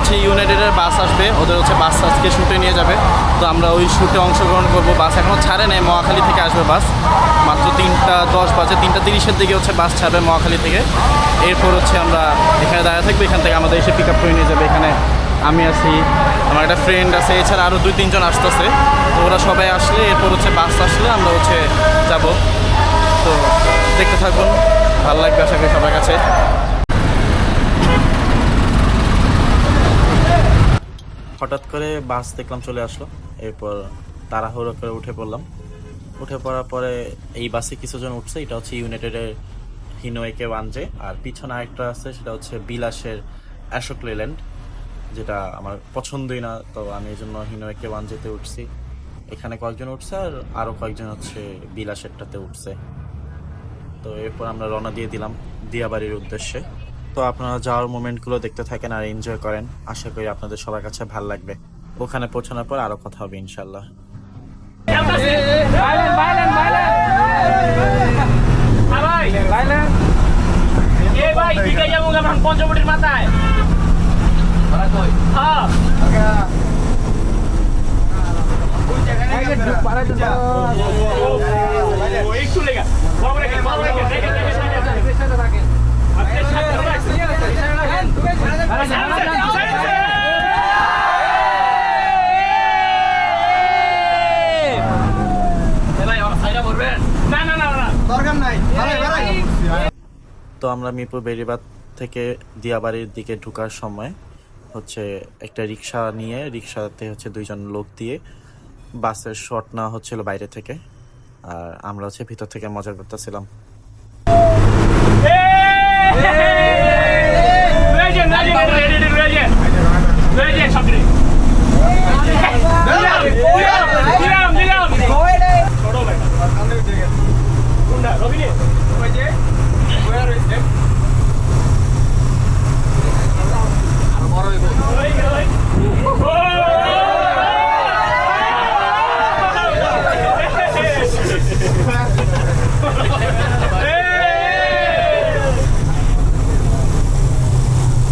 হচ্ছে ইউনাইটেডের বাস আসবে, ওদের হচ্ছে বাস আজকে শুটে নিয়ে যাবে। তো আমরা ওই শুটে অংশগ্রহণ করব। বাস এখনও ছাড়ে নাই, মহাখালী থেকে আসবে বাস। মাত্র তিনটা, দশ বাজে, তিনটা তিরিশের দিকে হচ্ছে বাস ছাড়বে মহাখালী থেকে। এরপর হচ্ছে আমরা এখানে দাঁড়িয়ে থাকব, এখান থেকে আমাদের এসে পিক আপ করে নিয়ে যাবে। এখানে আমি আছি, আমার একটা ফ্রেন্ড আছে, এছাড়া আরও দুই, তিনজন আসতেছে। তো ওরা সবাই আসলে, এরপর হচ্ছে বাস আসলে আমরা হচ্ছে যাব। তো দেখতে থাকুন, ভালো লাগবে আশা করি সবার কাছে। হঠাৎ করে বাস দেখলাম চলে আসলো। এরপর তাড়াহুড়ো করে উঠে পড়লাম। উঠে পড়ার পরে এই বাসে কিছুজন উঠছে, এটা হচ্ছে ইউনাইটেডের হিনোয়েকে ওয়ানজে আর পিছনে আরেকটা আছে, সেটা হচ্ছে বিলাসের অ্যাশোক লেল্যান্ড যেটা আমার পছন্দই না, তো আমি এই জন্য হিনোয়েকে ওয়ানজেতে উঠছি। এখানে কয়েকজন উঠছে আর আরও কয়েকজন হচ্ছে বিলাসেরটাতে উঠছে। তো এরপর আমরা রওনা দিয়ে দিলাম দিয়াবাড়ির উদ্দেশ্যে। তো আপনারা যাওয়ার মোমেন্টগুলো দেখতে থাকেন আর এনজয় করেন। আশা করি আপনাদের সবার কাছে ভালো লাগবে। ওখানে পৌঁছানোর পর আরও কথা হবে ইনশাল্লাহ পঞ্চবটির মাথায়। হ্যাঁ ও একটু লেগা বাবা রেখে বাবা রেখে রেখে রেখে রেখে আপনি সাথে না না না না তো আমরা মিরপুর বেরিবাদ থেকে দিয়াবাড়ির দিকে ঢোকার সময় হচ্ছে একটা রিক্সা নিয়ে রিক্সাতে হচ্ছে দুইজন লোক দিয়ে বাসের শট নেওয়া হচ্ছিল বাইরে থেকে আর আমরা হচ্ছে ভিতর থেকে মজা করতেছিলাম legend, legend, legend. Legend, something. দিলাম দিলাম ছোট ভাই কোনটা রবিনে ওই যে ওই ওই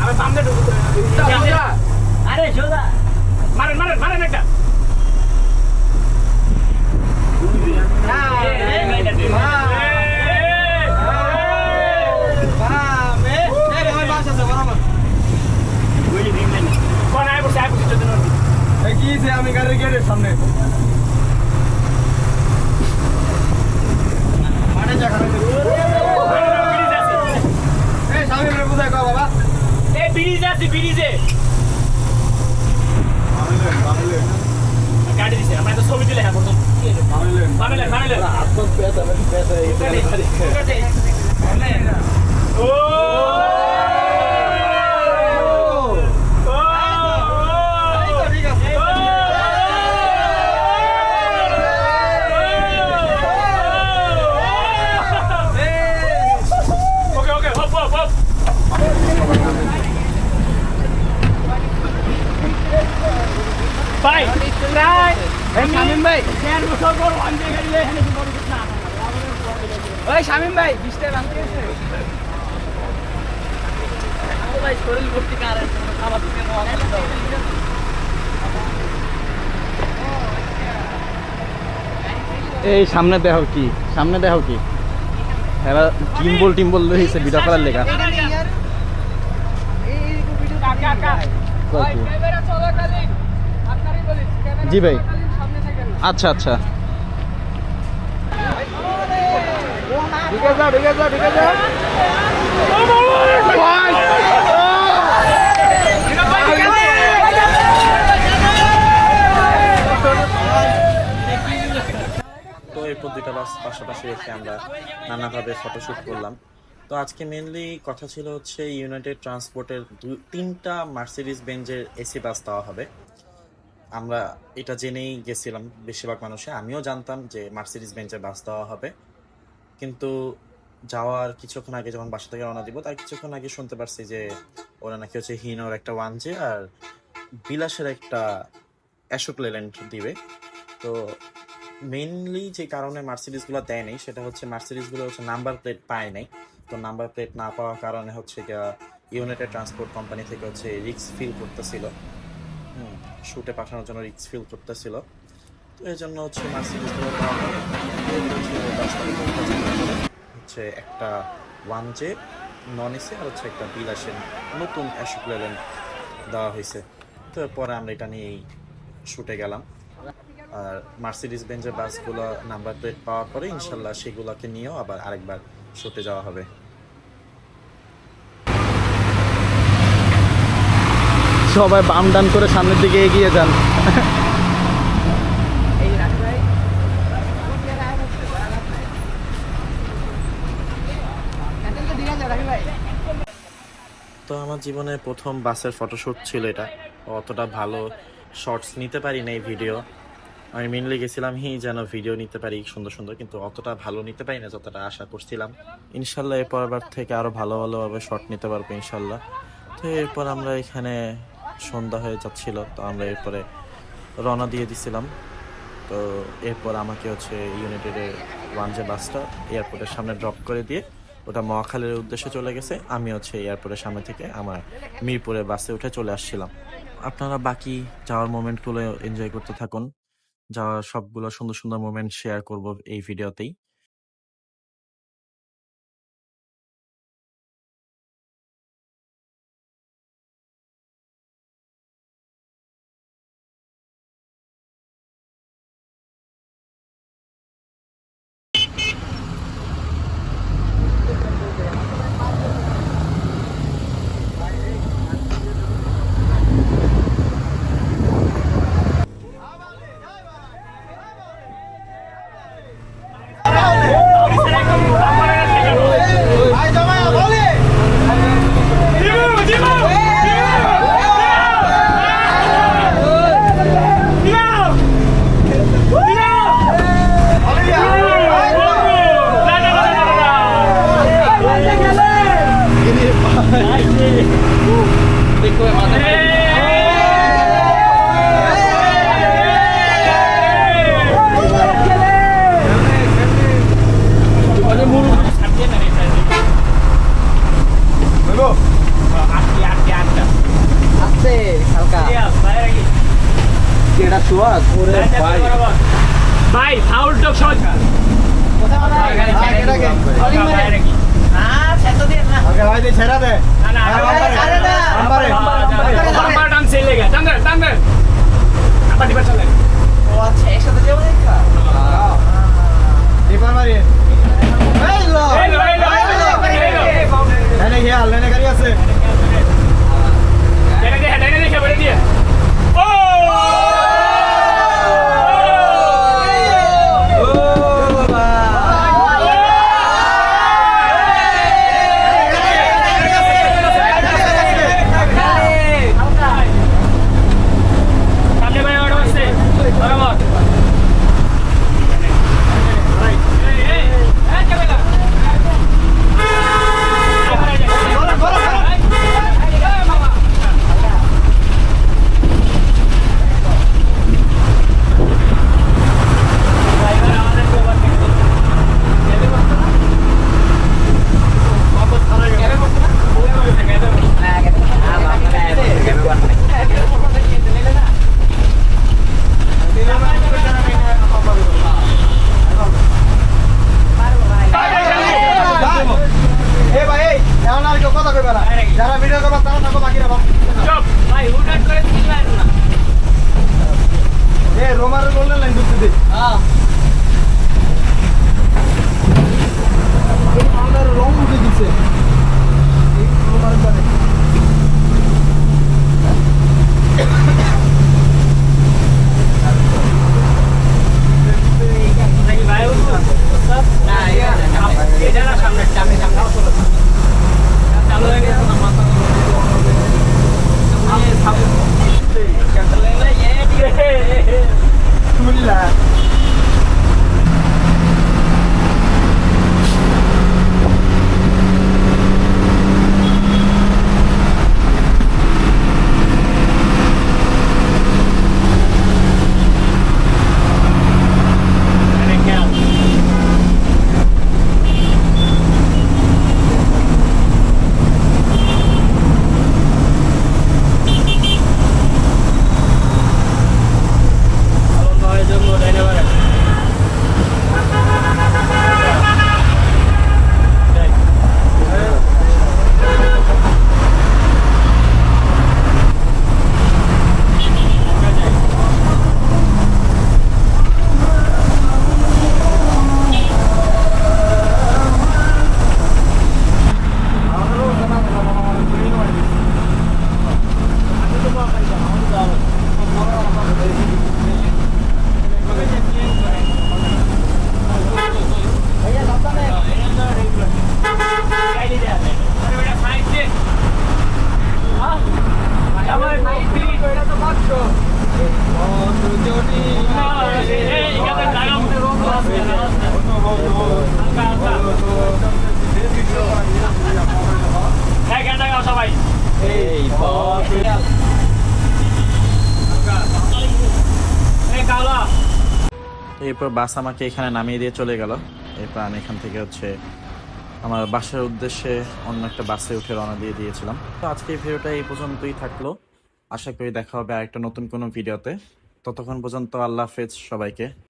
আরে সামনে ঢুকো আরে সোজা মারেন মারেন মারেন একটা আমি গাড়ির গেটের সামনে। মাঠে যা খারাপ এই স্বামী বলে বুঝাই কও বাবা? গাড়ি দিছে আমরা তো ছবি দিলে হ্যাঁ প্রথম। ও! ভাই ওই শামিম ভাই ভাঙতে গেছে ভাই শরীর ভর্তি কারেন্ট আমার এই সামনে দেখো কি সামনে দেখো কি এরা টিম্বল টিম্বল রয়েছে ভিডিও করার লেখা? জি ভাই আচ্ছা আচ্ছা। তো এরপর দুইটা বাস পাশাপাশি রেখে আমরা নানাভাবে ফটোশ্যুট করলাম। তো আজকে মেনলি কথা ছিল হচ্ছে ইউনাইটেড ট্রান্সপোর্টের দু তিনটা মার্সিডিস বেঞ্জের এসি বাস দেওয়া হবে। আমরা এটা জেনেই গেছিলাম বেশিরভাগ মানুষে। আমিও জানতাম যে মার্সিডিস বেঞ্চে বাস দেওয়া হবে। কিন্তু যাওয়ার কিছুক্ষণ আগে যখন বাসা থেকে রওনা দিব, তার কিছুক্ষণ আগে শুনতে পারছি যে ওরা নাকি হচ্ছে হিনোর একটা ওয়ান জে আর বিলাসের একটা অ্যাশোক লেল্যান্ড দিবে। তো মেইনলি যে কারণে মার্সিডিসগুলো দেয় নাই, সেটা হচ্ছে মার্সিডিসগুলো হচ্ছে নাম্বার প্লেট পায় নাই। তো নাম্বার প্লেট না পাওয়ার কারণে হচ্ছে ইউনাইটেড ট্রান্সপোর্ট কোম্পানি থেকে হচ্ছে রিক্স ফিল করতেছিল। শুটে পাঠানোর জন্য রিক্স ফিল করতেছিল। তো এই জন্য হচ্ছে হচ্ছে একটা ওয়ান জে নন এসি আর হচ্ছে একটা বিল বিলাসের নতুন অ্যাশোক দেওয়া হয়েছে। তো পরে আমরা এটা নিয়েই শুটে গেলাম। আর মার্সিডিজ বেঞ্জের বাসগুলো নাম্বার প্লেট পাওয়ার পরে ইনশাল্লাহ সেগুলোকে নিয়েও আবার আরেকবার শুটে যাওয়া হবে। সবাই বাম ডান করে সামনের দিকে এগিয়ে যান। তো আমার জীবনে প্রথম বাসের ফটোশ্যুট ছিল এটা। অতটা ভালো শর্টস নিতে পারি না এই ভিডিও আমি মেনলি গেছিলাম হি যেন ভিডিও নিতে পারি সুন্দর সুন্দর, কিন্তু অতটা ভালো নিতে পারি না যতটা আশা করছিলাম। ইনশাল্লাহ এর পরবার থেকে আরও ভালো ভালোভাবে শর্ট নিতে পারব ইনশাল্লাহ। তো এরপর আমরা এখানে সন্ধ্যা হয়ে যাচ্ছিল, তো আমরা এরপরে রওনা দিয়ে দিছিলাম। তো এরপর আমাকে হচ্ছে ইউনাইটেডের ওয়ান যে বাসটা এয়ারপোর্টের সামনে ড্রপ করে দিয়ে ওটা মহাখালীর উদ্দেশ্যে চলে গেছে। আমি হচ্ছে এয়ারপোর্টের সামনে থেকে আমার মিরপুরের বাসে উঠে চলে আসছিলাম। আপনারা বাকি যাওয়ার মোমেন্টগুলো এনজয় করতে থাকুন। যাওয়ার সবগুলো সুন্দর সুন্দর মোমেন্ট শেয়ার করব এই ভিডিওতেই সুয়াদ ওরে ভাই ভাই। ফাউল টক সহজ ওকে ভাই দে ছেড়া দে। না না আরে না। আরে না। বাম্পার। যারা ভিডিও করবা তারা থাকো বাকিরা ভাই হুটহাট করে তুমি মারো না এ রোমার গোল্ডেন লাইন দে হ্যাঁ রং উঠে দিছে এরপর বাস আমাকে এখানে নামিয়ে দিয়ে চলে গেল। এরপর আমি এখান থেকে হচ্ছে আমার বাসার উদ্দেশ্যে অন্য একটা বাসে উঠে রওনা দিয়ে দিয়েছিলাম। তো আজকে ভিডিওটা এই পর্যন্তই থাকল। আশা করি দেখা হবে আরেকটা নতুন কোনো ভিডিওতে। ততক্ষণ পর্যন্ত আল্লাহ হাফেজ সবাইকে।